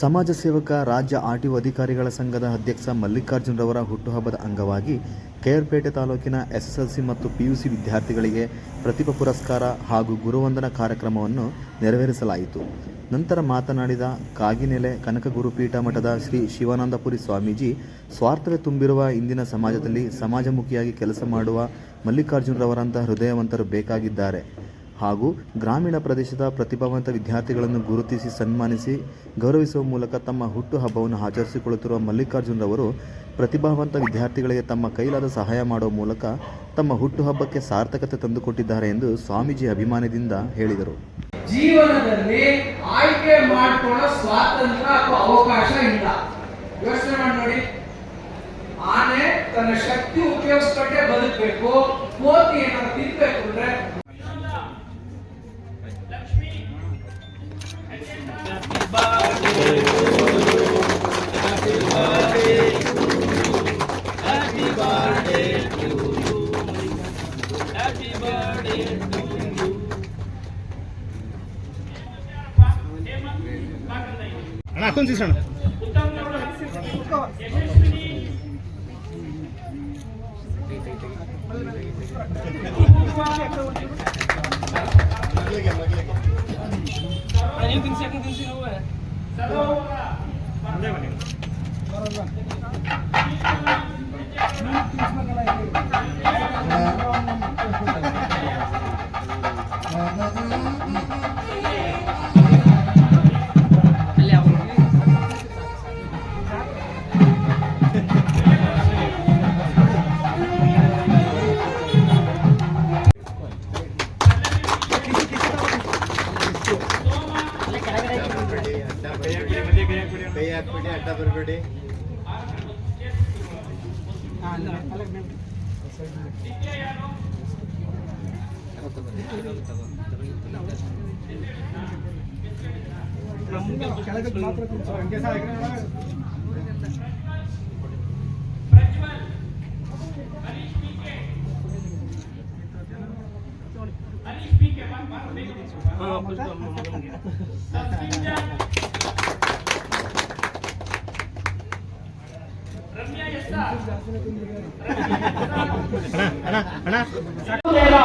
ಸಮಾಜ ಸೇವಕ, ರಾಜ್ಯ ಆರ್ ಟಿಒ ಅಧಿಕಾರಿಗಳ ಸಂಘದ ಅಧ್ಯಕ್ಷ ಮಲ್ಲಿಕಾರ್ಜುನರವರ ಹುಟ್ಟುಹಬ್ಬದ ಅಂಗವಾಗಿ ಕೆಆರ್ಪೇಟೆ ತಾಲೂಕಿನ ಎಸ್ಎಸ್ಎಲ್ಸಿ ಮತ್ತು ಪಿಯುಸಿ ವಿದ್ಯಾರ್ಥಿಗಳಿಗೆ ಪ್ರತಿಭಾ ಪುರಸ್ಕಾರ ಹಾಗೂ ಗುರುವಂದನ ಕಾರ್ಯಕ್ರಮವನ್ನು ನೆರವೇರಿಸಲಾಯಿತು. ನಂತರ ಮಾತನಾಡಿದ ಕಾಗಿನೆಲೆ ಕನಕ ಗುರುಪೀಠ ಮಠದ ಶ್ರೀ ಶಿವಾನಂದಪುರಿ ಸ್ವಾಮೀಜಿ, ಸ್ವಾರ್ಥವೇ ತುಂಬಿರುವ ಇಂದಿನ ಸಮಾಜದಲ್ಲಿ ಸಮಾಜಮುಖಿಯಾಗಿ ಕೆಲಸ ಮಾಡುವ ಮಲ್ಲಿಕಾರ್ಜುನರವರಂತಹ ಹೃದಯವಂತರು ಬೇಕಾಗಿದ್ದಾರೆ. ಹಾಗೂ ಗ್ರಾಮೀಣ ಪ್ರದೇಶದ ಪ್ರತಿಭಾವಂತ ವಿದ್ಯಾರ್ಥಿಗಳನ್ನು ಗುರುತಿಸಿ ಸನ್ಮಾನಿಸಿ ಗೌರವಿಸುವ ಮೂಲಕ ತಮ್ಮ ಹುಟ್ಟುಹಬ್ಬವನ್ನು ಆಚರಿಸಿಕೊಳ್ಳುತ್ತಿರುವ ಮಲ್ಲಿಕಾರ್ಜುನರವರು ಪ್ರತಿಭಾವಂತ ವಿದ್ಯಾರ್ಥಿಗಳಿಗೆ ತಮ್ಮ ಕೈಲಾದ ಸಹಾಯ ಮಾಡುವ ಮೂಲಕ ತಮ್ಮ ಹುಟ್ಟುಹಬ್ಬಕ್ಕೆ ಸಾರ್ಥಕತೆ ತಂದುಕೊಟ್ಟಿದ್ದಾರೆ ಎಂದು ಸ್ವಾಮೀಜಿ ಅಭಿಮಾನದಿಂದ ಹೇಳಿದರು. ಜೀವನದಲ್ಲಿ ಆಯ್ಕೆ ಮಾಡಿಕೊಳ್ಳೋ ಸ್ವಾತಂತ್ರ್ಯ ಅಥವಾ ಅವಕಾಶ ಇಲ್ಲ. ಯೋಚನೆ ಮಾಡಿ ನೋಡಿ. ಆನೆ ತನ್ನ ಶಕ್ತಿ ಉಪಯೋಗಿಸ್ಕೊಂಡೇ ಬದುಕಬೇಕು, ಕೋತಿ ಏನಾದ್ರು ತಿನ್ಬೇಕು ಅಂದ್ರೆ ಹಾಕೊಂಡ್ ಸೀಸಣ अगले गेम अगले गेम पहले दिन से अगले दिन से हुआ है चलो। बनेगा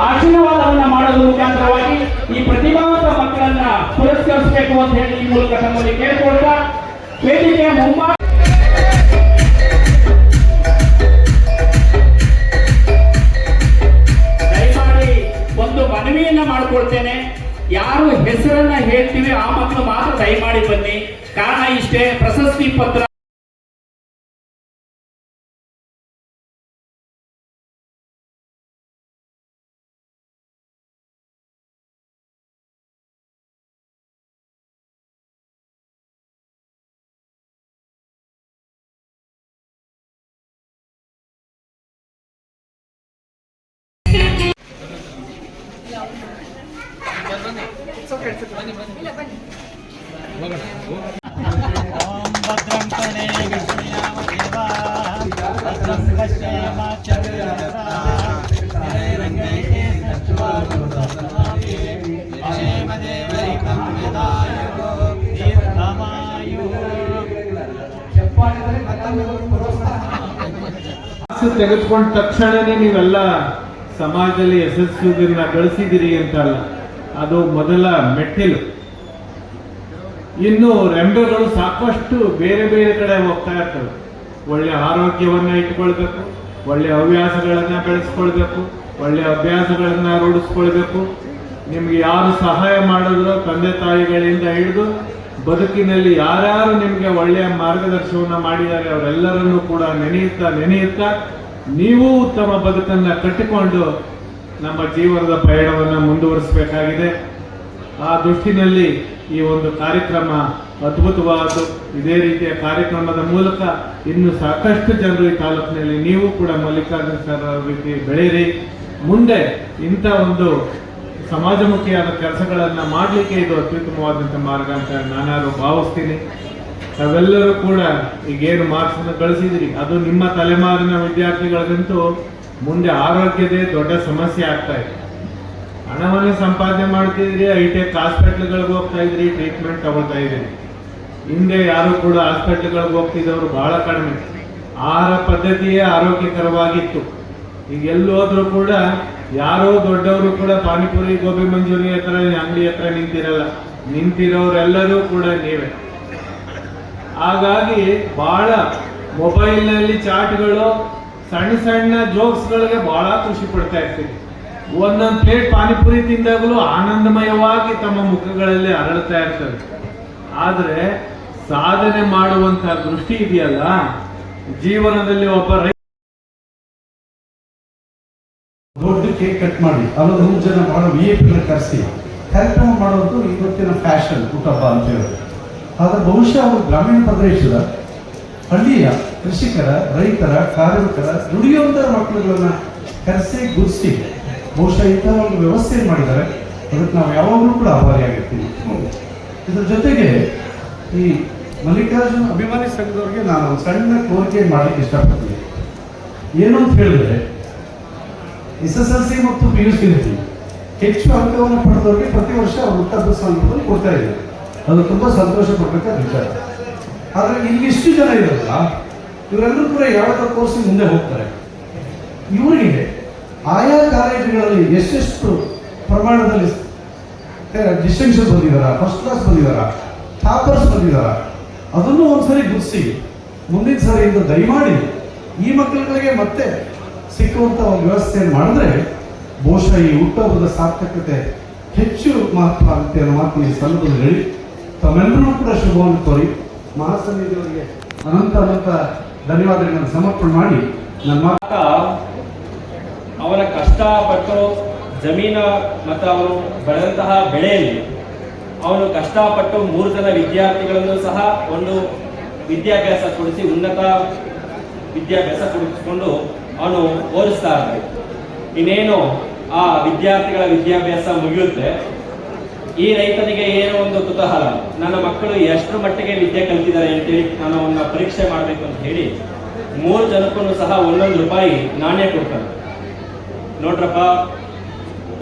ಆಶೀರ್ವಾದವನ್ನ ಮಾಡಲು ಮುಖಾಂತರವಾಗಿ ಈ ಪ್ರತಿಭಾವಂತ ಮಕ್ಕಳನ್ನ ಪುರಸ್ಕರಿಸಬೇಕು ಅಂತ ಹೇಳಿ ಈ ಮೂಲಕ ತಮ್ಮಲ್ಲಿ ಕೇಳಿಕೊಳ್ತಾ ವೇದಿಕೆಯ ಮುಂಬಾ ದಯಮಾಡಿ ಒಂದು ಮನವಿಯನ್ನ ಮಾಡ್ಕೊಳ್ತೇನೆ. ಯಾರು ಹೆಸರನ್ನ ಹೇಳ್ತೀವಿ ಆ ಮಕ್ಕಳು ಮಾತ್ರ ದಯಮಾಡಿ ಬನ್ನಿ. ಕಾರಣ ಇಷ್ಟೇ, ಪ್ರಶಸ್ತಿ ಪತ್ರ ತೆಗೆದುಕೊಂಡ ತಕ್ಷಣನೇ ನೀವೆಲ್ಲ ಸಮಾಜದಲ್ಲಿ ಯಶಸ್ವಿಗಳನ್ನ ಗಳಿಸಿದಿರಿ ಅಂತಲ್ಲ. ಅದು ಮೊದಲ ಮೆಟ್ಟಿಲು. ಇನ್ನು ರೆಂಬೆಗಳು ಸಾಕಷ್ಟು ಬೇರೆ ಬೇರೆ ಕಡೆ ಹೋಗ್ತಾ ಇರ್ತವೆ. ಒಳ್ಳೆ ಆರೋಗ್ಯವನ್ನು ಇಟ್ಕೊಳ್ಬೇಕು, ಒಳ್ಳೆ ಹವ್ಯಾಸಗಳನ್ನು ಬೆಳೆಸ್ಕೊಳ್ಬೇಕು, ಒಳ್ಳೆ ಅಭ್ಯಾಸಗಳನ್ನು ರೂಢಿಸ್ಕೊಳ್ಬೇಕು. ನಿಮ್ಗೆ ಯಾರು ಸಹಾಯ ಮಾಡಿದ್ರು ತಂದೆ ತಾಯಿಗಳಿಂದ ಹಿಡಿದು ಬದುಕಿನಲ್ಲಿ ಯಾರ್ಯಾರು ನಿಮಗೆ ಒಳ್ಳೆಯ ಮಾರ್ಗದರ್ಶನ ಮಾಡಿದ್ದಾರೆ, ಅವರೆಲ್ಲರನ್ನೂ ಕೂಡ ನೆನೆಯುತ್ತಾ ನೆನೆಯುತ್ತಾ ನೀವು ಉತ್ತಮ ಬದುಕನ್ನು ಕಟ್ಟಿಕೊಂಡು ನಮ್ಮ ಜೀವನದ ಪಯಣವನ್ನು ಮುಂದುವರಿಸಬೇಕಾಗಿದೆ. ಆ ದೃಷ್ಟಿನಲ್ಲಿ ಈ ಒಂದು ಕಾರ್ಯಕ್ರಮ ಅದ್ಭುತವಾದದ್ದು ಇದೇ ರೀತಿಯ ಕಾರ್ಯಕ್ರಮದ ಮೂಲಕ ಇನ್ನು ಸಾಕಷ್ಟು ಜನರು ಈ ತಾಲೂಕಿನಲ್ಲಿ ನೀವು ಕೂಡ ಮಲ್ಲಿಕಾರ್ಜುನ ಸರ್ ರೀತಿ ಬೆಳೀರಿ ಮುಂದೆ ಇಂಥ ಒಂದು ಸಮಾಜಮುಖಿಯಾದ ಕೆಲಸಗಳನ್ನು ಮಾಡಲಿಕ್ಕೆ ಇದು ಅತ್ಯುತ್ತಮವಾದಂಥ ಮಾರ್ಗ ಅಂತ ನಾನು ಭಾವಿಸ್ತೀನಿ. ತಾವೆಲ್ಲರೂ ಕೂಡ ಈಗೇನು ಮಾರ್ಕ್ಸ್ ಅನ್ನು ಗಳಿಸಿದಿರಿ, ಅದು ನಿಮ್ಮ ತಲೆಮಾರಿನ ವಿದ್ಯಾರ್ಥಿಗಳಿಗಂತೂ ಮುಂದೆ ಆರೋಗ್ಯದೇ ದೊಡ್ಡ ಸಮಸ್ಯೆ ಆಗ್ತಾ ಇದೆ. ಹಣವನ್ನು ಸಂಪಾದನೆ ಮಾಡ್ತಿದ್ರಿ ಐ ಟೆಕ್ ಹಾಸ್ಪಿಟ್ಲ್ಗಳಿಗೆ ಹೋಗ್ತಾ ಇದ್ರಿ ಟ್ರೀಟ್ಮೆಂಟ್ ತಗೊಳ್ತಾ ಇದ್ರಿ ಹಿಂದೆ ಯಾರು ಕೂಡ ಹಾಸ್ಪಿಟ್ಲ್ಗಳಿಗೆ ಹೋಗ್ತಿದ್ದವರು ಬಹಳ ಕಡಿಮೆ. ಆಹಾರ ಪದ್ಧತಿಯೇ ಆರೋಗ್ಯಕರವಾಗಿತ್ತು. ಈಗ ಎಲ್ಲಿ ಹೋದ್ರು ಕೂಡ ಯಾರೋ ದೊಡ್ಡವರು ಕೂಡ ಪಾನಿಪುರಿ, ಗೋಬಿ ಮಂಜೂರಿ ಹತ್ರ ಅಂಗಡಿ ಹತ್ರ ನಿಂತಿರಲ್ಲ. ನಿಂತಿರೋರೆಲ್ಲರೂ ಕೂಡ ನೀವೇ. ಹಾಗಾಗಿ ಬಹಳ ಮೊಬೈಲ್ನಲ್ಲಿ ಚಾಟ್ಗಳು ಸಣ್ಣ ಸಣ್ಣ ಜೋಕ್ಸ್ಗಳಿಗೆ ಬಹಳ ಖುಷಿ ಪಡ್ತಾ ಇರ್ತೀವಿ. ಒಂದೊಂದು ಪ್ಲೇಟ್ ಪಾನಿಪುರಿ ತಿಂದಾಗಲೂ ಆನಂದಮಯವಾಗಿ ತಮ್ಮ ಮುಖಗಳಲ್ಲಿ ಅರಳ್ತಾ ಇರ್ತದೆ ಆದರೆ ಸಾಧನೆ ಮಾಡುವಂತಹ ದೃಷ್ಟಿ ಇದೆಯಲ್ಲ? ಜೀವನದಲ್ಲಿ ಒಬ್ಬ ರೈತ ದೊಡ್ಡ ಕೇಕ್ ಕಟ್ ಮಾಡಿ ಅಲ್ಲೊಂದು ನೂರು ಜನ ಮಾಡೋ ವಿ ಪಿನ ಕರೆಸಿ. ಕಾರ್ಯಕ್ರಮ ಮಾಡೋದು ಇವತ್ತಿನ ಫ್ಯಾಷನ್ ಹುಟ್ಟಬ್ಬ ಅಂತ ಹೇಳಿ ಆದರೆ ಬಹುಶಃ ಅವರು ಗ್ರಾಮೀಣ ಪ್ರದೇಶದ ಹಳ್ಳಿಯ ಕೃಷಿಕರ, ರೈತರ, ಕಾರ್ಮಿಕರ ದುಡಿಯುವಂತಹ ಮಕ್ಕಳುಗಳನ್ನ ಕರೆಸಿ ಗುರುಸಿ. ಬಹುಶಃ ಇಂಥ ಒಂದು ವ್ಯವಸ್ಥೆ ಮಾಡಿದ್ದಾರೆ ಅದಕ್ಕೆ ನಾವು ಯಾವಾಗಲೂ ಕೂಡ ಆಭಾರಿಯಾಗಿರ್ತೀವಿ ಇದ್ರ ಜೊತೆಗೆ ಈ ಮಲ್ಲಿಕಾರ್ಜುನ ಅಭಿಮಾನಿ ಸಂಘದವ್ರಿಗೆ ನಾನು ಒಂದು ಸಣ್ಣ ಕೋರಿಕೆ ಮಾಡಲಿಕ್ಕೆ ಇಷ್ಟಪಡ್ತೀನಿ. ಏನು ಅಂತ ಹೇಳಿದ್ರೆ, ಎಸ್ ಎಸ್ ಎಲ್ ಸಿ ಮತ್ತು ಪಿ ಯು ಸಿ ಹೆಚ್ಚು ಅಂಕವನ್ನು ಪಡೆದವರಿಗೆ ಪ್ರತಿ ವರ್ಷ ಅವರು ಹುಟ್ಟಹಬ್ಬ ಸಂದರ್ಭದಲ್ಲಿ ಕೊಡ್ತಾ ಇದ್ದಾರೆ. ಅದು ತುಂಬಾ ಸಂತೋಷ ಪಡ್ಬೇಕಾದ ವಿಚಾರ. ಆದರೆ ಇಲ್ಲಿ ಇಷ್ಟು ಜನ ಇರಲ್ಲ ಇವರೆಲ್ಲರೂ ಕೂಡ ಯಾವ್ದಾದ್ರು ಕೋರ್ಸ್ ಮುಂದೆ ಹೋಗ್ತಾರೆ. ಇವರಿಗೆ ಆಯಾ ಕಾಲೇಜುಗಳಲ್ಲಿ ಎಷ್ಟೆಷ್ಟು ಪ್ರಮಾಣದಲ್ಲಿ ಡಿಸ್ಟಿಂಕ್ಷನ್ ಬಂದಿದಾರ, ಫಸ್ಟ್ ಕ್ಲಾಸ್ ಬಂದಿದಾರ, ಟಾಪರ್ಸ್ ಬಂದಿದಾರ, ಅದನ್ನು ಒಂದ್ಸರಿ ಗುರ್ಸಿ ಮುಂದಿನ ಸರಿಯಿಂದ ದಯಮಾಡಿ ಈ ಮಕ್ಕಳುಗಳಿಗೆ ಮತ್ತೆ ಸಿಕ್ಕುವಂಥ ಒಂದು ವ್ಯವಸ್ಥೆಯನ್ನು ಮಾಡಿದ್ರೆ ಬಹುಶಃ ಈ ಹುಟ್ಟುಹಬ್ಬದ ಸಾರ್ಥಕತೆ ಹೆಚ್ಚು ಮಹತ್ವ ಆಗುತ್ತೆ ಅನ್ನೋ ಮಾತು ಈ ಸಂದರ್ಭದಲ್ಲಿ ಹೇಳಿ. ತಮ್ಮೆಲ್ಲರೂ ಕೂಡ ಶುಭವನ್ನು ಕೋರಿ. ಮಹಾಸನ್ನಿಧಿಯವರಿಗೆ ಅನಂತ ಅನಂತ ಧನ್ಯವಾದಗಳನ್ನು ಸಮರ್ಪಣೆ ಮಾಡಿ ನಮ್ಮ ಅವರ ಕಷ್ಟಪಟ್ಟು ಜಮೀನ ಮತ್ತು ಅವರು ಬೆಳೆದಂತಹ ಬೆಳೆಯಲ್ಲಿ ಅವನು ಕಷ್ಟಪಟ್ಟು ಮೂರು ಜನ ವಿದ್ಯಾರ್ಥಿಗಳನ್ನು ಸಹ ಒಂದು ವಿದ್ಯಾಭ್ಯಾಸ ಕೊಡಿಸಿ ಉನ್ನತ ವಿದ್ಯಾಭ್ಯಾಸ ಕೊಡಿಸಿಕೊಂಡು ಅವನು ಓದಿಸ್ತಾ ಇದ್ದೆ ಇನ್ನೇನು ಆ ವಿದ್ಯಾರ್ಥಿಗಳ ವಿದ್ಯಾಭ್ಯಾಸ ಮುಗಿಯುತ್ತೆ. ಈ ರೈತನಿಗೆ ಏನೋ ಒಂದು ಕುತೂಹಲ. ನನ್ನ ಮಕ್ಕಳು ಎಷ್ಟು ಮಟ್ಟಿಗೆ ವಿದ್ಯೆ ಕಲ್ತಿದ್ದಾರೆ ಅಂತೇಳಿ ನಾನು ಅವನ್ನ ಪರೀಕ್ಷೆ ಮಾಡಬೇಕು ಅಂತ ಹೇಳಿ ಮೂರು ಜನಕ್ಕೂ ಸಹ ಒಂದೊಂದು ರೂಪಾಯಿ ನಾಣ್ಯ ಕೊಡ್ತಾನೆ ನೋಡ್ರಪ್ಪ,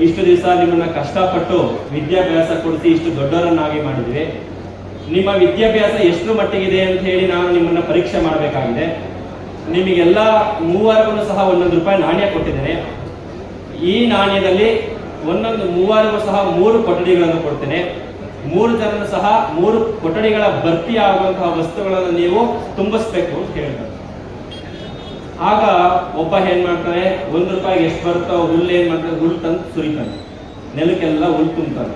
ಇಷ್ಟು ದಿವಸ ನಿಮ್ಮನ್ನ ಕಷ್ಟಪಟ್ಟು ವಿದ್ಯಾಭ್ಯಾಸ ಕೊಡಿಸಿ ಇಷ್ಟು ದೊಡ್ಡವರನ್ನಾಗಿ ಮಾಡಿದ್ವಿ ನಿಮ್ಮ ವಿದ್ಯಾಭ್ಯಾಸ ಎಷ್ಟು ಮಟ್ಟಿಗಿದೆ ಅಂತ ಹೇಳಿ ನಾನು ನಿಮ್ಮನ್ನ ಪರೀಕ್ಷೆ ಮಾಡಬೇಕಾಗಿದೆ. ನಿಮಗೆಲ್ಲ ಮೂವರಿಗೂ ಸಹ ಒಂದೊಂದು ರೂಪಾಯಿ ನಾಣ್ಯ ಕೊಟ್ಟಿದ್ದೇನೆ. ಈ ನಾಣ್ಯದಲ್ಲಿ ಒಂದೊಂದು ಮೂವರಿಗೂ ಸಹ ಮೂರು ಕೊಠಡಿಗಳನ್ನು ಕೊಡ್ತೇನೆ. ಮೂರು ಜನರು ಸಹ ಮೂರು ಕೊಠಡಿಗಳ ಭರ್ತಿ ಆಗುವಂತಹ ವಸ್ತುಗಳನ್ನು ನೀವು ತುಂಬಿಸ್ಬೇಕು ಅಂತ ಹೇಳ್ತಾರೆ ಆಗ ಒಬ್ಬ ಏನ್ ಮಾಡ್ತಾನೆ ಒಂದು ರೂಪಾಯಿಗೆ ಎಷ್ಟು ಬರುತ್ತೋ ಹುಲ್ಲು ಏನ್ ಮಾಡ್ತಾನೆ ಹುಲ್ ತಂದು ಸುರಿತಾನೆ ನೆಲಕ್ಕೆಲ್ಲ ಹುಲ್ ತುಂಬ್ತಾನೆ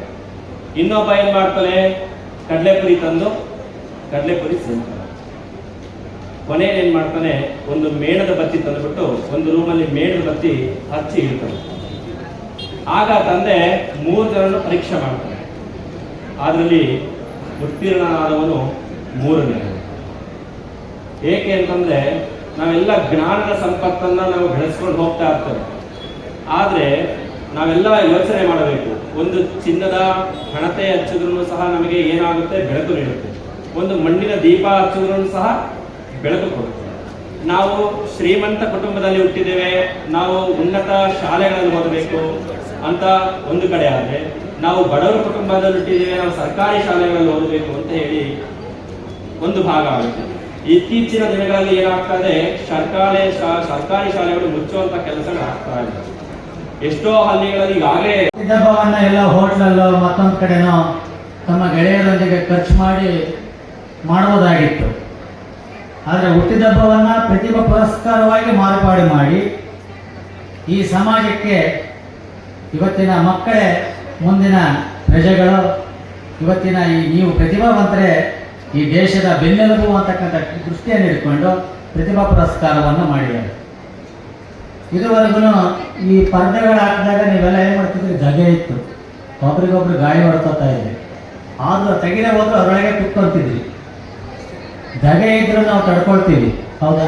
ಇನ್ನೊಬ್ಬ ಏನ್ ಮಾಡ್ತಾನೆ, ಕಡಲೆಪುರಿ ತಂದು, ಕಡಲೆಪುರಿ ಸುರಿತಾನೆ ಕೊನೆಯಲ್ಲಿ ಏನ್ ಮಾಡ್ತಾನೆ, ಒಂದು ಮೇಣದ ಬತ್ತಿ ತಂದುಬಿಟ್ಟು, ಒಂದು ರೂಮಲ್ಲಿ ಮೇಣದ ಬತ್ತಿ ಹಚ್ಚಿ ಇಡ್ತಾನೆ. ಆಗ ತಂದೆ ಮೂರು ಜನರನ್ನು ಪರೀಕ್ಷೆ ಮಾಡ್ತಾರೆ ಅದರಲ್ಲಿ ಉತ್ತೀರ್ಣನಾದವನು ಮೂರನೇ ಏಕೆ ಅಂತಂದ್ರೆ ನಾವೆಲ್ಲ ಜ್ಞಾನದ ಸಂಪತ್ತನ್ನ ನಾವು ಬೆಳೆಸ್ಕೊಂಡು ಹೋಗ್ತಾ ಇರ್ತೇವೆ. ಆದರೆ ನಾವೆಲ್ಲ ಯೋಚನೆ ಮಾಡಬೇಕು. ಒಂದು ಚಿನ್ನದ ಹಣತೆ ಹಚ್ಚಿದ್ರೂ ಸಹ ನಮಗೆ ಏನಾಗುತ್ತೆ? ಬೆಳಕು ನೀಡುತ್ತೆ. ಒಂದು ಮಣ್ಣಿನ ದೀಪ ಹಚ್ಚಿದ್ರೂ ಸಹ ಬೆಳಕು ಕೊಡುತ್ತೆ. ನಾವು ಶ್ರೀಮಂತ ಕುಟುಂಬದಲ್ಲಿ ಹುಟ್ಟಿದ್ದೇವೆ. ನಾವು ಉನ್ನತ ಶಾಲೆಗಳಲ್ಲಿ ಓದಬೇಕು. ಅಂತ ಒಂದು ಕಡೆ ಆದರೆ ನಾವು ಬಡವರ ಕುಟುಂಬದಲ್ಲಿ ಹುಟ್ಟಿದ್ದೇವೆ ನಾವು ಸರ್ಕಾರಿ ಶಾಲೆಗಳಲ್ಲಿ ಓದಬೇಕು ಅಂತ ಹೇಳಿ ಒಂದು ಭಾಗ ಆಗುತ್ತೆ. ಇತ್ತೀಚಿನ ದಿನಗಳಲ್ಲಿ ಏನಾಗ್ತದೆ ಸರ್ಕಾರಿ ಸರ್ಕಾರಿ ಶಾಲೆಗಳು ಮುಚ್ಚುವಂತ ಕೆಲಸಗಳು ಆಗ್ತಾ ಇದೆ. ಎಷ್ಟೋ ಹಳ್ಳಿಗಳಲ್ಲಿ ಈಗಾಗಲೇ ಡಬ್ಬವನ್ನ ಎಲ್ಲ ಹೋಟ್ಲಲ್ಲೋ ಮತ್ತೊಂದು ಕಡೆನೋ ತಮ್ಮ ಗೆಳೆಯರೊಂದಿಗೆ ಖರ್ಚು ಮಾಡಿ ಮಾಡುವುದಾಗಿತ್ತು. ಆದರೆ ಹುಟ್ಟಿದಬ್ಬವನ್ನ ಪ್ರತಿಭಾ ಪುರಸ್ಕಾರವಾಗಿ ಮಾರ್ಪಾಡು ಮಾಡಿ ಈ ಸಮಾಜಕ್ಕೆ ಇವತ್ತಿನ ಮಕ್ಕಳೇ, ಮುಂದಿನ ಪ್ರಜೆಗಳು, ಇವತ್ತಿನ ಈ ನೀವು ಪ್ರತಿಭಾವಂತರೇ, ಈ ದೇಶದ ಬೆನ್ನೆಲುಬು ಅಂತಕ್ಕಂಥ ದೃಷ್ಟಿಯನ್ನು ಇಟ್ಕೊಂಡು ಪ್ರತಿಭಾ ಪುರಸ್ಕಾರವನ್ನು ಮಾಡಿದ್ದಾರೆ. ಇದುವರೆಗೂ ಈ ಪರ್ದೆಗಳು ಹಾಕಿದಾಗ ನೀವೆಲ್ಲ ಏನು ಮಾಡ್ತಿದ್ರಿ? ಜಗೆ ಇತ್ತು. ಒಬ್ರಿಗೊಬ್ರು ಗಾಳಿ ಹೊಡ್ಕೋತಾ ಇದ್ರಿ. ಆದ್ರೂ ತೆಗಿದೇ ಹೋದ್ರೆ ಅದರೊಳಗೆ ಕುತ್ಕೊಳ್ತಿದ್ರಿ ಧಗೆ ಇದ್ರೂ ನಾವು ತಡ್ಕೊಳ್ತೀವಿ, ಹೌದಾ?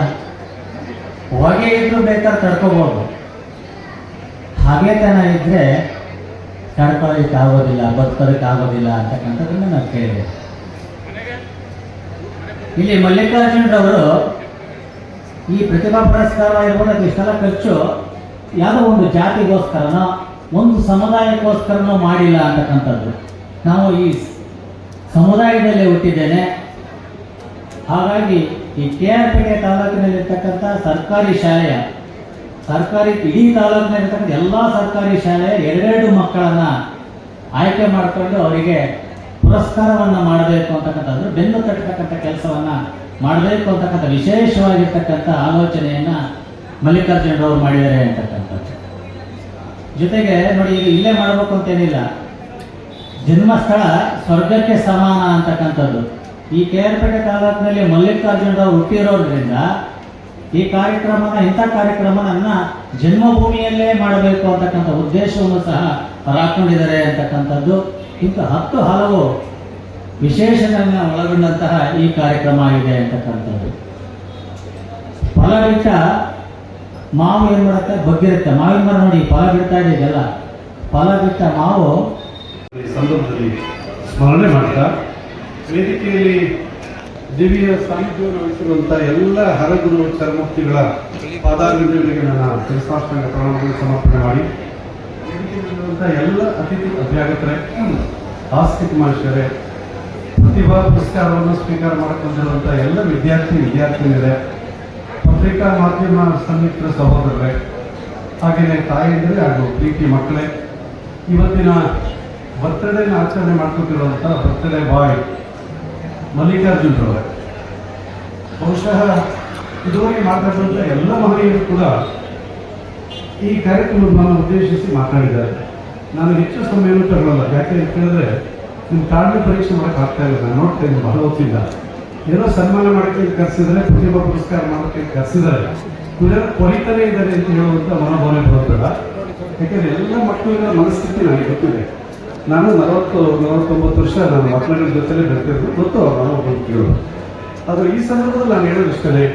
ಹೊಗೆ ಇದ್ರೂ ಬೇಕಾದ್ರೆ ತಡ್ಕೋಬೋದು. ಹಾಗೇತನ ಇದ್ರೆ ತಡ್ಕೊಳ್ಳಿಕ್ಕೆ ಆಗೋದಿಲ್ಲ, ಬದುಕೋದಕ್ಕೆ ಆಗೋದಿಲ್ಲ ಅಂತಕ್ಕಂಥದ್ದನ್ನ ನಾವು ಕೇಳಿದೆ ಇಲ್ಲಿ ಮಲ್ಲಿಕಾರ್ಜುನರವರು ಈ ಪ್ರತಿಭಾ ಪುರಸ್ಕಾರ ಇರ್ಬೋದು ಇಷ್ಟೆಲ್ಲ ಖರ್ಚು ಯಾವುದೋ ಒಂದು ಜಾತಿಗೋಸ್ಕರನೋ, ಒಂದು ಸಮುದಾಯಕ್ಕೋಸ್ಕರನೋ ಮಾಡಿಲ್ಲ ಅಂತಕ್ಕಂಥದ್ದು. ನಾವು ಈ ಸಮುದಾಯದಲ್ಲಿ ಹುಟ್ಟಿದ್ದೇನೆ. ಹಾಗಾಗಿ ಈ ಕೆ ಆರ್ ಪೇಟೆ ತಾಲೂಕಿನಲ್ಲಿರ್ತಕ್ಕಂಥ ಸರ್ಕಾರಿ ಶಾಲೆಯ ಸರ್ಕಾರಿ ಇಡೀ ತಾಲೂಕಿನಲ್ಲಿರ್ತಕ್ಕಂಥ ಎಲ್ಲ ಸರ್ಕಾರಿ ಶಾಲೆ ಎರಡೆರಡು ಮಕ್ಕಳನ್ನ ಆಯ್ಕೆ ಮಾಡಿಕೊಂಡು ಅವರಿಗೆ ಪುರಸ್ಕಾರವನ್ನು ಮಾಡಬೇಕು ಅಂತಕ್ಕಂಥದ್ದು, ಬೆನ್ನು ತಟ್ಟತಕ್ಕಂಥ ಕೆಲಸವನ್ನ ಮಾಡಬೇಕು ಅಂತಕ್ಕಂಥ ವಿಶೇಷವಾಗಿರ್ತಕ್ಕಂಥ ಆಲೋಚನೆಯನ್ನ ಮಲ್ಲಿಕಾರ್ಜುನರವರು ಮಾಡಿದ್ದಾರೆ ಅಂತಕ್ಕಂಥದ್ದು. ಜೊತೆಗೆ ನೋಡಿ, ಈಗ ಇಲ್ಲೇ ಮಾಡಬೇಕು ಅಂತೇನಿಲ್ಲ. ಜನ್ಮಸ್ಥಳ ಸ್ವರ್ಗಕ್ಕೆ ಸಮಾನ ಅಂತಕ್ಕಂಥದ್ದು. ಈ ಕೆ ಆರ್ ಪೇಟೆ ತಾಲೂಕಿನಲ್ಲಿ ಮಲ್ಲಿಕಾರ್ಜುನರಾವ್ ಹುಟ್ಟಿರೋದ್ರಿಂದ ಈ ಕಾರ್ಯಕ್ರಮನ, ಇಂಥ ಕಾರ್ಯಕ್ರಮ ನನ್ನ ಜನ್ಮಭೂಮಿಯಲ್ಲೇ ಮಾಡಬೇಕು ಅಂತಕ್ಕಂಥ ಉದ್ದೇಶವನ್ನು ಸಹ ಹಾಕೊಂಡಿದ್ದಾರೆ ಅಂತಕ್ಕಂಥದ್ದು. ಇಂಥ ಹತ್ತು ಹಲವು ವಿಶೇಷಗಳನ್ನ ಒಳಗೊಂಡಂತಹ ಈ ಕಾರ್ಯಕ್ರಮ ಆಗಿದೆ ಅಂತಕ್ಕಂಥದ್ದು. ಫಲ ಬಿಟ್ಟ ಮಾವು ಏನು ಮಾಡುತ್ತೆ ಬಗ್ಗಿರುತ್ತೆ. ಮಾವಿನ ಮರ ನೋಡಿ, ಫಲ ಬಿಡ್ತಾ ಇದೆಯಲ್ಲ ಫಲ ಬಿಟ್ಟ ಮಾವು ಸಂದರ್ಭದಲ್ಲಿ ಸ್ಮರಣೆ ಮಾಡ್ತಾ, ವೇದಿಕೆಯಲ್ಲಿ ದಿವ್ಯ ಸಾನ್ನಿಧ್ಯವನ್ನು ವಹಿಸಿರುವಂಥ ಎಲ್ಲ ಹರಗುರು ಚರಮೂರ್ತಿಗಳ ಪಾದಾರ್ಗಳಿಗೆ ನನ್ನ ಶಿರಸಾಷ್ಟಾಂಗ ಪ್ರಣಾಮಗಳನ್ನು ಸಮರ್ಪಣೆ ಮಾಡಿ. ಎಲ್ಲ ಅತಿಥಿ ಅಭ್ಯಾಗತರೆ ಆಸ್ತಿಕ ಮನುಷ್ಯರೇ ಪ್ರತಿಭಾ ಪುರಸ್ಕಾರವನ್ನು ಸ್ವೀಕಾರ ಮಾಡಿಕೊಂಡಿರುವಂಥ ಎಲ್ಲ ವಿದ್ಯಾರ್ಥಿ ವಿದ್ಯಾರ್ಥಿನಿಯರೇ ಪತ್ರಿಕಾ ಮಾಧ್ಯಮ ಸಂಯುಕ್ತ ಸಹೋದರರೇ, ಹಾಗೆಯೇ ತಾಯಿಯಂದರೆ ಹಾಗೂ ಪ್ರೀತಿ ಮಕ್ಕಳೇ, ಇವತ್ತಿನ ಬರ್ತಡೇನ ಆಚರಣೆ ಮಾಡ್ಕೊತಿರುವಂಥ ಬರ್ತ್ಡೇ ಬಾಯ್ ಮಲ್ಲಿಕಾರ್ಜುನ್ರವರೇ. ಬಹುಶಃ ಇದುವರೆಗೆ ಮಾತಾಡಿದಂಥ ಎಲ್ಲ ಮಹನೀಯರು ಕೂಡ ಈ ಕಾರ್ಯಕ್ರಮವನ್ನು ಉದ್ದೇಶಿಸಿ ಮಾತಾಡಿದ್ದಾರೆ. ನಾನು ಹೆಚ್ಚು ಸಮಯವನ್ನು ತಗೊಳ್ಳಲ್ಲ ಯಾಕೆ ಅಂತ ಹೇಳಿದ್ರೆ ನಿಮ್ಮ ತಾಳ್ಮೆ ಪರೀಕ್ಷೆ ಮಾಡೋಕೆ ಆಗ್ತಾ ಇಲ್ಲ. ನಾನು ನೋಡ್ತೇನೆ ಬಹಳ ಹೊತ್ತಿಲ್ಲ ಏನೋ ಸನ್ಮಾನ ಮಾಡೋಕ್ಕೆ ಕರೆಸಿದರೆ ಪ್ರತಿಭಾ ಪುರಸ್ಕಾರ ಮಾಡೋಕ್ಕೆ ಕರೆಸಿದ್ದಾರೆ. ಕುಲರ ಕೊರಿತಾನೆ ಇದ್ದಾರೆ ಅಂತ ಹೇಳುವಂಥ ಮನೋಭಾವನೆ ಬರೋದಿಲ್ಲ ಯಾಕೆಂದರೆ ಎಲ್ಲ ಮಕ್ಕಳಿನ ಮನಸ್ಥಿತಿ ನನಗೆ ಗೊತ್ತಿದೆ. ನಾನು ನಲವತ್ತು, ನಲವತ್ತೊಂಬತ್ತು ವರ್ಷ ನನ್ನ ಮಕ್ಕಳ ಜೊತೆಲೇ ಬೆಳೆದಿದ್ದು ಗೊತ್ತು ನಾನು ಬಂದಿರೋದು ಆದರೆ ಈ ಸಂದರ್ಭದಲ್ಲಿ ನಾನು ಹೇಳೋದು ಇಷ್ಟೇ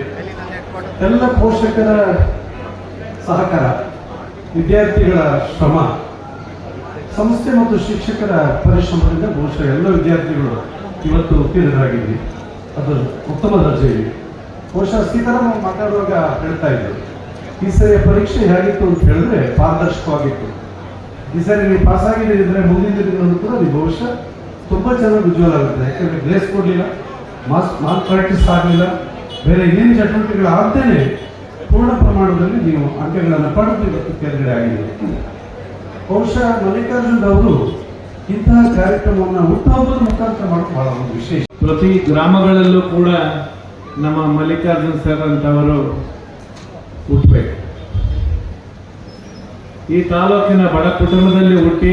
ಎಲ್ಲ ಪೋಷಕರ ಸಹಕಾರ, ವಿದ್ಯಾರ್ಥಿಗಳ ಶ್ರಮ, ಸಂಸ್ಥೆ ಮತ್ತು ಶಿಕ್ಷಕರ ಪರಿಶ್ರಮದಿಂದ ಬಹುಶಃ ಎಲ್ಲ ವಿದ್ಯಾರ್ಥಿಗಳು ಇವತ್ತು ಉತ್ತೀರ್ಣರಾಗಿದ್ವಿ ಅದು ಉತ್ತಮ ದರ್ಜೆಯಲ್ಲಿ ಬಹುಶಃ ಸೀತಾರಾಮ ಮಾತಾಡುವಾಗ ಹೇಳ್ತಾ ಇದ್ದರು ಈ ಸರಿಯ ಪರೀಕ್ಷೆ ಹೇಗಿತ್ತು ಅಂತ ಹೇಳಿದ್ರೆ ಪಾರದರ್ಶಕವಾಗಿತ್ತು. ಈ ಸರಿ ನೀವು ಪಾಸ್ ಇದ್ರೆ ಮುಂದಿನ ದಿನಗಳಲ್ಲೂ ಕೂಡ ನೀವು ಭವಿಷ್ಯ ತುಂಬ ಚೆನ್ನಾಗಿ ಉಜ್ವಲ ಆಗುತ್ತೆ. ಯಾಕಂದ್ರೆ ಗ್ರೇಸ್ ಕೊಡಲಿಲ್ಲ, ಮಾಸ್ ಮಾರ್ಕ್ ಪ್ರಾಕ್ಟೀಸ್ ಆಗಲಿಲ್ಲ, ಬೇರೆ ಇನ್ನೇನು ಚಟುವಟಿಕೆಗಳು ಆಗ್ದೇನೆ ಪೂರ್ಣ ಪ್ರಮಾಣದಲ್ಲಿ ನೀವು ಅಂಕಗಳನ್ನು ಪಡೆದು ಇವತ್ತು ಕೆಳಗಡೆ ಆಗಿದೆ ಬಹುಶಃ ಮಲ್ಲಿಕಾರ್ಜುನ್ ಅವರು ಇಂತಹ ಕಾರ್ಯಕ್ರಮವನ್ನು ಹುಟ್ಟುಹಬ್ಬದ ಮುಖಾಂತರ ಮಾಡೋದು ಬಹಳ ಒಂದು ವಿಶೇಷ. ಪ್ರತಿ ಗ್ರಾಮಗಳಲ್ಲೂ ಕೂಡ ನಮ್ಮ ಮಲ್ಲಿಕಾರ್ಜುನ್ ಸರ್ ಅಂತವರು ಹುಟ್ಟಬೇಕು ಈ ತಾಲೂಕಿನ ಬಡ ಕುಟುಂಬದಲ್ಲಿ ಹುಟ್ಟಿ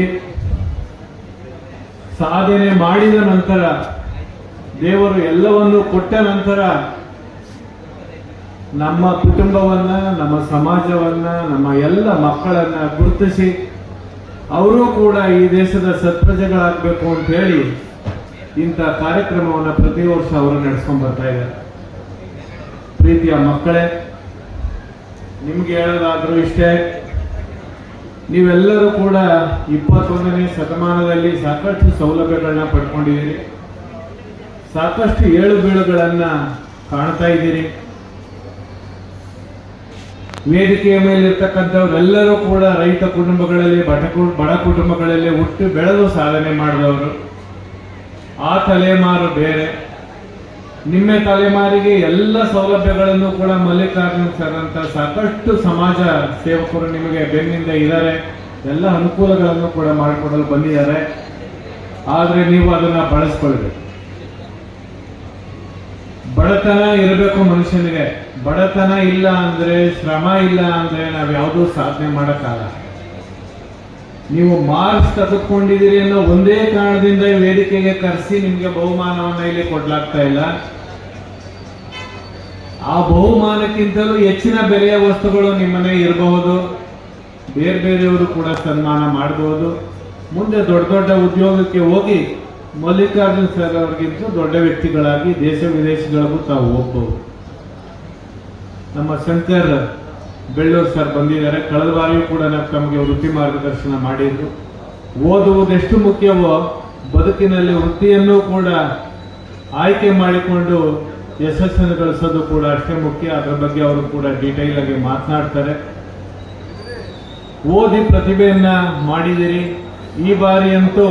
ಸಾಧನೆ ಮಾಡಿದ ನಂತರ ದೇವರು ಎಲ್ಲವನ್ನು ಕೊಟ್ಟ ನಂತರ ನಮ್ಮ ಕುಟುಂಬವನ್ನ, ನಮ್ಮ ಸಮಾಜವನ್ನ, ನಮ್ಮ ಎಲ್ಲ ಮಕ್ಕಳನ್ನ ಗುರುತಿಸಿ ಅವರು ಕೂಡ ಈ ದೇಶದ ಸತ್ಪ್ರಜೆಗಳಾಗಬೇಕು ಅಂತ ಹೇಳಿ ಇಂಥ ಕಾರ್ಯಕ್ರಮವನ್ನು ಪ್ರತಿ ವರ್ಷ ಅವರು ನಡೆಸ್ಕೊಂಡು ಬರ್ತಾ ಇದ್ದಾರೆ. ಪ್ರೀತಿಯ ಮಕ್ಕಳೇ, ನಿಮ್ಗೆ ಹೇಳೋದಾದ್ರೂ ಇಷ್ಟೇ ನೀವೆಲ್ಲರೂ ಕೂಡ ಇಪ್ಪತ್ತೊಂದನೇ ಶತಮಾನದಲ್ಲಿ ಸಾಕಷ್ಟು ಸೌಲಭ್ಯಗಳನ್ನ ಪಡ್ಕೊಂಡಿದ್ದೀರಿ. ಸಾಕಷ್ಟು ಏಳು ಬೀಳುಗಳನ್ನು ಕಾಣ್ತಾ ಇದ್ದೀರಿ. ವೇದಿಕೆಯ ಮೇಲೆ ಇರ್ತಕ್ಕಂಥವ್ರೆಲ್ಲರೂ ಕೂಡ ರೈತ ಕುಟುಂಬಗಳಲ್ಲಿ, ಬಡ ಬಡ ಕುಟುಂಬಗಳಲ್ಲಿ ಹುಟ್ಟು ಬೆಳೆದು ಸಾಧನೆ ಮಾಡಿದವರು. ಆ ತಲೆಮಾರು ಬೇರೆ. ನಿಮ್ಮ ತಲೆಮಾರಿಗೆ ಎಲ್ಲ ಸೌಲಭ್ಯಗಳನ್ನು ಕೂಡ ಮಲ್ಲಿಕಾರ್ಜುನ್ ಸರ್ ಅಂತ ಸಾಕಷ್ಟು ಸಮಾಜ ಸೇವಕರು ನಿಮಗೆ ಬೆನ್ನಿಂದ ಇದ್ದಾರೆ. ಎಲ್ಲ ಅನುಕೂಲಗಳನ್ನು ಕೂಡ ಮಾಡಿಕೊಡಲು ಬಂದಿದ್ದಾರೆ. ಆದರೆ ನೀವು ಅದನ್ನ ಬಳಸ್ಕೊಳ್ಬೇಕು. ಬಡತನ ಇರಬೇಕು ಮನುಷ್ಯನಿಗೆ. ಬಡತನ ಇಲ್ಲ ಅಂದ್ರೆ ಶ್ರಮ ಇಲ್ಲ ಅಂದ್ರೆ ನಾವು ಯಾವುದೂ ಸಾಧನೆ ಮಾಡೋಕ್ಕಾಗಲ್ಲ. ನೀವು ಮಾರ್ಕ್ಸ್ ತೆಗೆದುಕೊಂಡಿದ್ದೀರಿ ಅನ್ನೋ ಒಂದೇ ಕಾರಣದಿಂದ ವೇದಿಕೆಗೆ ಕರೆಸಿ ನಿಮಗೆ ಬಹುಮಾನವನ್ನು ಇಲ್ಲಿ ಕೊಡ್ಲಾಗ್ತಾ ಇಲ್ಲ. ಆ ಬಹುಮಾನಕ್ಕಿಂತಲೂ ಹೆಚ್ಚಿನ ಬೆಲೆಯ ವಸ್ತುಗಳು ನಿಮ್ಮನೆ ಇರಬಹುದು. ಬೇರೆ ಬೇರೆಯವರು ಕೂಡ ಸನ್ಮಾನ ಮಾಡಬಹುದು ಮುಂದೆ ದೊಡ್ಡ ದೊಡ್ಡ ಉದ್ಯೋಗಕ್ಕೆ ಹೋಗಿ ಮಲ್ಲಿಕಾರ್ಜುನ್ ಸರ್ ಅವ್ರಿಗಿಂತ ದೊಡ್ಡ ವ್ಯಕ್ತಿಗಳಾಗಿ ದೇಶ ವಿದೇಶಗಳಿಗೂ ತಾವು ಹೋಗ್ಬೋದು. ನಮ್ಮ ಶಂಕರ್ ಬೆಳ್ಳೂರು ಸರ್ ಬಂದಿದ್ದಾರೆ. ಕಳೆದ ಬಾರಿಯೂ ಕೂಡ ತಮಗೆ ವೃತ್ತಿ ಮಾರ್ಗದರ್ಶನ ಮಾಡಿದ್ರು. ಓದುವುದೆಷ್ಟು ಮುಖ್ಯವೋ, ಬದುಕಿನಲ್ಲಿ ವೃತ್ತಿಯನ್ನು ಕೂಡ ಆಯ್ಕೆ ಮಾಡಿಕೊಂಡು ಯಶಸ್ಸನ್ನು ಗಳಿಸೋದು ಕೂಡ ಅಷ್ಟೇ ಮುಖ್ಯ. ಅದರ ಬಗ್ಗೆ ಅವರು ಕೂಡ ಡೀಟೈಲ್ ಆಗಿ ಮಾತನಾಡ್ತಾರೆ. ಓದಿ ಪ್ರತಿಭೆಯನ್ನ ಮಾಡಿದಿರಿ. ಈ ಬಾರಿ ಅಂತೂ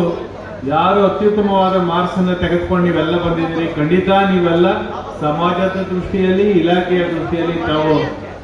ಯಾರು ಅತ್ಯುತ್ತಮವಾದ ಮಾರ್ಕ್ಸ್ ಅನ್ನ ತೆಗೆದುಕೊಂಡು ನೀವೆಲ್ಲ ಬಂದಿದ್ದೀರಿ. ಖಂಡಿತ ನೀವೆಲ್ಲ ಸಮಾಜದ ದೃಷ್ಟಿಯಲ್ಲಿ, ಇಲಾಖೆಯ ದೃಷ್ಟಿಯಲ್ಲಿ ತಾವು